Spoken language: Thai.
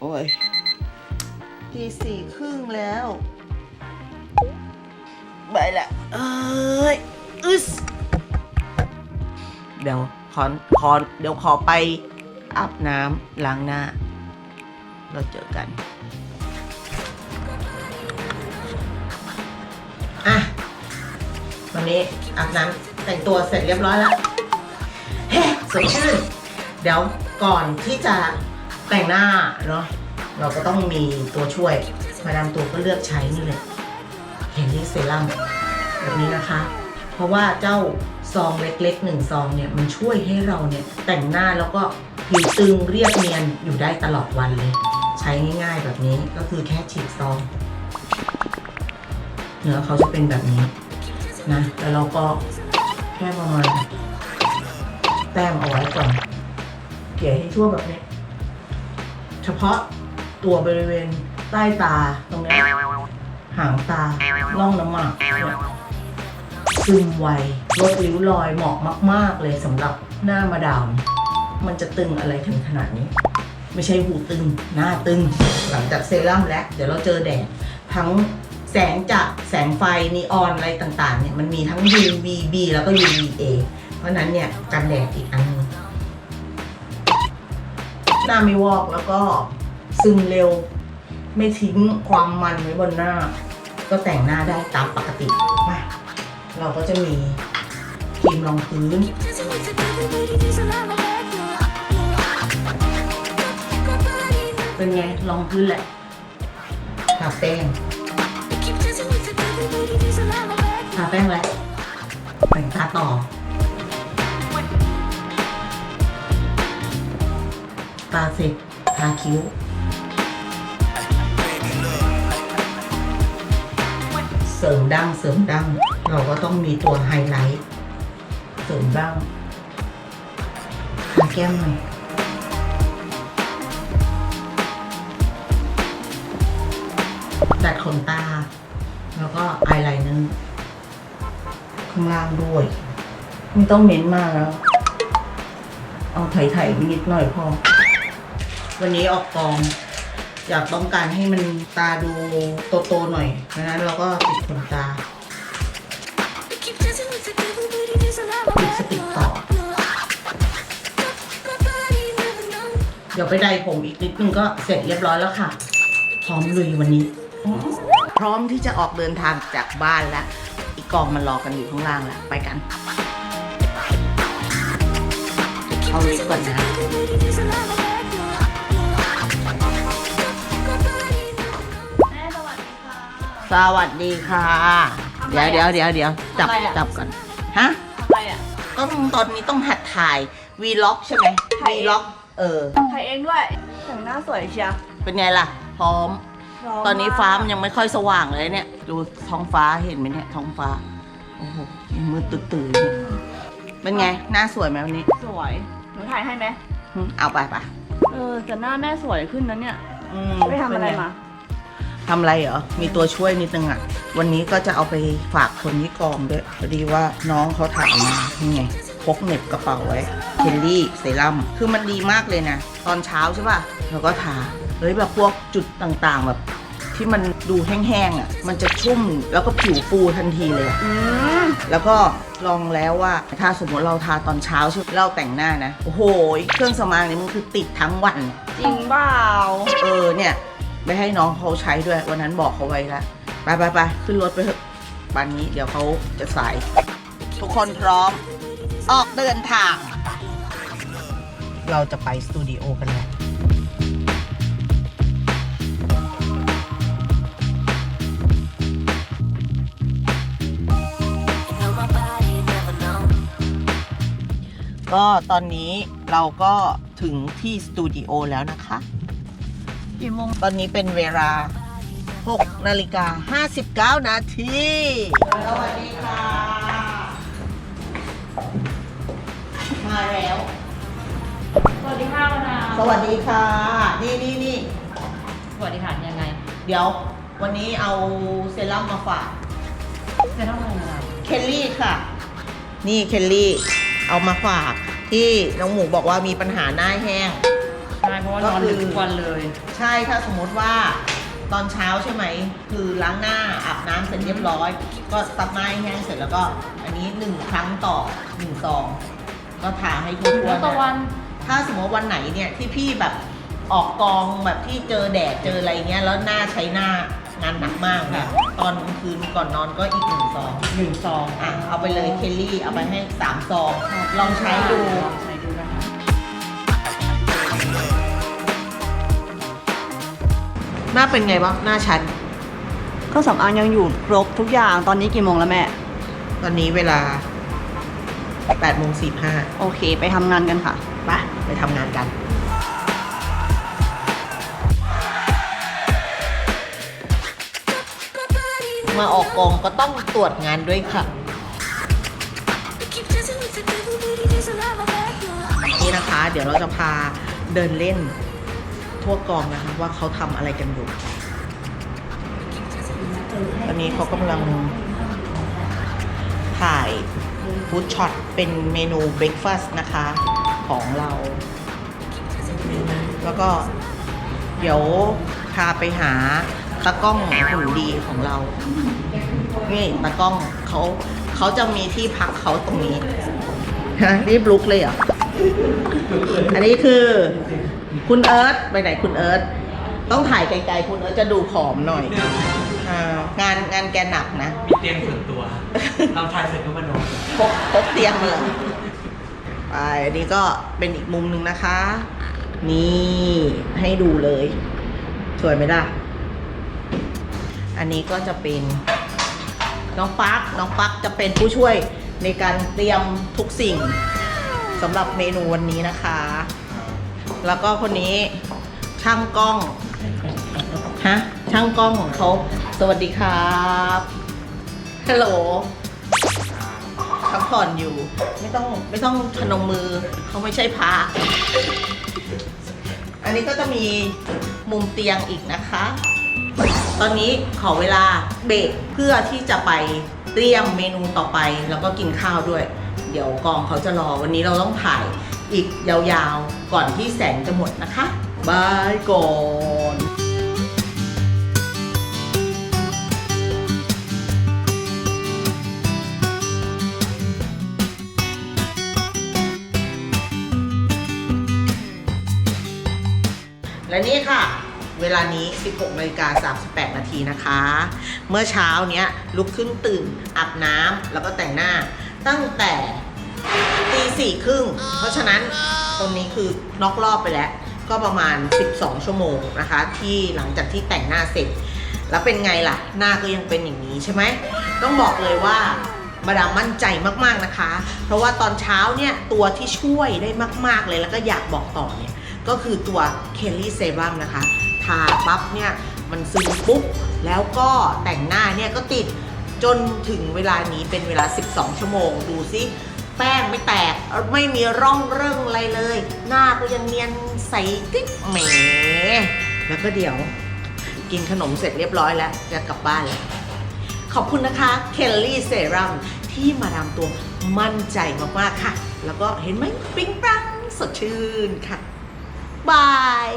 โอ้ยตีสี่ครึ่งแล้ว ไปละเอ้ยอึสเดี๋ยวขอขอเดี๋ยวขอไปอาบน้ำล้างหน้า เราเจอกัน อะ วันนี้อาบน้ำแต่งตัวเสร็จเรียบร้อยแล้ว เฮ้สดชื่นเดี๋ยวก่อนที่จะ แต่งหน้าเนาะเราก็ต้องมีตัวช่วยมาดามตัวก็เลือกใช้นี่เลยเฮนรี่เซรั่มแบบนี้นะคะ เพราะว่าเจ้าซองเล็กๆหนึ่งซองเนี่ยมันช่วยให้เราเนี่ยแต่งหน้าแล้วก็ผิวตึงเรียบเนียนอยู่ได้ตลอดวันเลย ใช้ง่ายๆแบบนี้ก็คือแค่ฉีดซองเนื้อเขาจะเป็นแบบนี้นะแล้วเราก็แค่ประมาณแต้มเอาไว้ก่อนเกลี่ยให้ทั่วแบบนี้ เฉพาะตัวบริเวณใต้ตาตรงนี้หางตาล่องน้ำหมากเนี่ยซึมไวลดริ้วรอยเหมาะมาก ๆ เลยสำหรับหน้ามาดาม มันจะตึงอะไรถึงขนาดนี้ ไม่ใช่หูตึง หน้าตึง หลังจากเซรั่มแล้ว เดี๋ยวเราเจอแดดทั้งแสงจากแสงไฟนีออนอะไรต่าง ๆ เนี่ย มันมีทั้ง UVB แล้วก็ UVA เพราะนั้นเนี่ย กันแดดอีกอันนึง หน้าไม่วอกแล้วก็ซึมเร็ว ไม่ทิ้งความมันไว้บนหน้า ก็แต่งหน้าได้ตามปกติมาเราก็จะมีครีมรองพื้น เป็นไงรองพื้นแหละทาแป้งทาแป้งแล้วแต่งตาต่อาเสร็จทาคิ้ว เสริมดั้งเสริมดั้งเราก็ต้องมีตัวไฮไลท์เสริมดั้งทาแก้มหน่อยดัดขนตา แล้วก็อายไลเนอร์ข้างล่างด้วย ไม่ต้องเน้นมากแล้ว เอาไถ่ๆนิดหน่อยพอ วันนี้ออกกอง อยากต้องการให้มันตาดูโตๆหน่อยดังนั้นเราก็ติดขนตาติดสติกต่อ เดี๋ยวไปไดผมอีกนิดนึงก็เสร็จเรียบร้อยแล้วค่ะ พร้อมลุยวันนี้ พร้อมที่จะออกเดินทางจากบ้านแล้ว อีกกองมันรอกันอยู่ข้างล่างแล้วไปกัน เอาลิฟต์ก่อนนะ สวัสดีค่ะ เดี๋ยวเดี๋ยวเดี๋ยวเดี๋ยวจับทำอะไรอะ จับก่อน ฮะทำอะไรอะ ต้องตอนนี้ต้องหัดถ่ายวีล็อกใช่ไหมถ่ายวีเอง ล็อก เออ ถ่ายเองด้วยแต่งหน้าสวยเชียวเป็นไงล่ะ พร้อมพร้มตอนนี้ฟ้ามันกยังไม่ค่อยสว่างเลยเนี่ย ดูท้องฟ้าเห็นไหมเนี่ยท้องฟ้า โอ้โหยังมืดตื่นๆเนี่ยเป็นไง หน้าสวยไหมวันนี้สวย หนูถ่ายให้ไหมหึเอาไปไปเออแต่หน้าแม่สวยขึ้นนะเนี่ย อืมไปทำอะไรเป็นงมา ทำอะไรเหรอ มีตัวช่วยนิดนึงอะ วันนี้ก็จะเอาไปฝากคนที่กองด้วยพอดีว่าน้องเขาถามมานี่ไงพกเหน็บกระเป๋าไว้เคลลี่เซรั่มคือมันดีมากเลยนะ ตอนเช้าใช่ป่ะแล้วก็ทาเฮ้ยแบบพวกจุดต่างๆ แบบ ที่มันดูแห้งๆอะ มันจะชุ่มแล้วก็ผิวฟูทันทีเลยอะอืมแล้วก็ลองแล้วว่าถ้าสมมติเราทาตอนเช้าใช่ไหมเราแต่งหน้านะ โอ้โห เครื่องสำอางนี่มันคือติดทั้งวัน จริงเปล่าเออเนี่ย ไม่ให้น้องเขาใช้ด้วยวันนั้นบอกเขาไว้แล้วไปไปไปขึ้นรถไปเถอะปันนี้เดี๋ยวเขาจะสาย ทุกคนพร้อม ออกเดินทาง เราจะไปสตูดิโอกันแล้วก็ตอนนี้เราก็ถึงที่สตูดิโอแล้วนะคะ กี่โมงตอนนี้เป็นเวลา 6 นาฬิกา 59 นาทีสวัสดีค่ะ มาแล้ว สวัสดีค่ะมะนาวสวัสดีค่ะ นี่นี่นี่สวัสดีค่ะยังไงเดี๋ยววันนี้เอาเซรั่มมาฝาก จะต้องอะไรมะนาวเคลลี่ค่ะ นี่เคลลี่ เอามาฝากที่น้องหมูบอกว่ามีปัญหาหน้าแห้ง ใช่เพราะว่านอนดึกทุกวันเลย ใช่ถ้าสมมติว่าตอนเช้าใช่ไหม คือล้างหน้าอาบน้ำเสร็จเรียบร้อย ก็ซับหน้าให้แห้งเสร็จแล้วก็ อันนี้หนึ่งครั้งต่อหนึ่งซอง ก็ทาให้ทั่วๆแล้วต่อวัน ถ้าสมมติวันไหนเนี่ยที่พี่แบบออกกองแบบที่เจอแดดเจออะไรเงี้ยแล้วหน้าใช้หน้างานหนักมากเนี่ยตอนกลางคืนก่อนนอนก็อีกหนึ่งซองหนึ่งซองอะเอาไปเลยเคลลี่เอาไปให้สามซองลองใช้ดู ลองใช้ หน้าเป็นไงบ้างหน้าชันเครื่องสำอางยังอยู่ครบทุกอย่างตอนนี้กี่โมงแล้วแม่ ตอนนี้เวลา8โมง45โอเค ไปทำงานกันค่ะไปไปทำงานกัน มาออกกองก็ต้องตรวจงานด้วยค่ะ นี่นะคะ เดี๋ยวเราจะพาเดินเล่น ทั่วกองนะคะว่าเขาทำอะไรกันอยู่ ตอนนี้เขากำลังถ่ายฟู้ดช็อตเป็นเมนูเบรคฟาสต์นะคะของเรา แล้วก็เดี๋ยวพาไปหาตากล้องหุ่นดีของเรา นี่ตากล้องเขาเขาจะมีที่พักเขาตรงนี้ ฮะรีบลุกเลยเหรอ อันนี้คือ คุณเอิร์ธไปไหนคุณเอิร์ธต้องถ่ายไกลๆคุณเอิร์ธจะดูผอมหน่อยอ่างานงานแกหนักนะมีเตียงส่วนตัวทำทายเสร็จก็มานอนพกพกเตียงมาเลยไปอันนี้ก็เป็นอีกมุมหนึ่งนะคะ นี่ให้ดูเลย สวยไหมล่ะ อันนี้ก็จะเป็นน้องปักน้องปักจะเป็นผู้ช่วยในการเตรียมทุกสิ่งสำหรับเมนูวันนี้นะคะ แล้วก็คนนี้ช่างกล้องฮะช่างกล้องของเขาสวัสดีครับฮัลโหลพักผ่อนอยู่ ไม่ต้องไม่ต้องพนมมือเขาไม่ใช่พระอันนี้ก็จะมีมุมเตียงอีกนะคะ ตอนนี้ขอเวลาเบรกเพื่อที่จะไปเตรียมเมนูต่อไป แล้วก็กินข้าวด้วย เดี๋ยวกองเขาจะรอวันนี้เราต้องถ่าย อีกยาวๆ ก่อนที่แสงจะหมดนะคะบายก่อนและนี่ค่ะ เวลานี้ 16นาฬิกา38 นาทีนะคะ เมื่อเช้าเนี้ยลุกขึ้นตื่นอาบน้ำแล้วก็แต่งหน้าตั้งแต่ ตีสี่ครึ่ง เพราะฉะนั้นตรงนี้คือนอกรอบไปแล้ว ก็ประมาณ 12 ชั่วโมงนะคะ ที่หลังจากที่แต่งหน้าเสร็จ แล้วเป็นไงล่ะ หน้าก็ยังเป็นอย่างนี้ใช่ไหม ต้องบอกเลยว่ามาดามมั่นใจมากๆนะคะ เพราะว่าตอนเช้าเนี่ย ตัวที่ช่วยได้มากๆเลยแล้วก็อยากบอกต่อเนี่ย ก็คือตัวเคลลี่เซรั่มนะคะ ทาปั๊บเนี่ย มันซึมปุ๊บ แล้วก็แต่งหน้าเนี่ยก็ติดจนถึงเวลานี้เป็นเวลา 12 ชั่วโมง ดูซิ แป้งไม่แตก ไม่มีร่องเริ่องอะไรเลย หน้าก็ยังเนียนใสกิ๊กแหมแล้วก็เดี๋ยว กินขนมเสร็จเรียบร้อยแล้ว จะกลับบ้านแล้วขอบคุณนะคะเคลลี่เซรั่มที่มาดามตัวมั่นใจมากๆค่ะ แล้วก็เห็นไหมปิ๊งปังสดชื่นค่ะบาย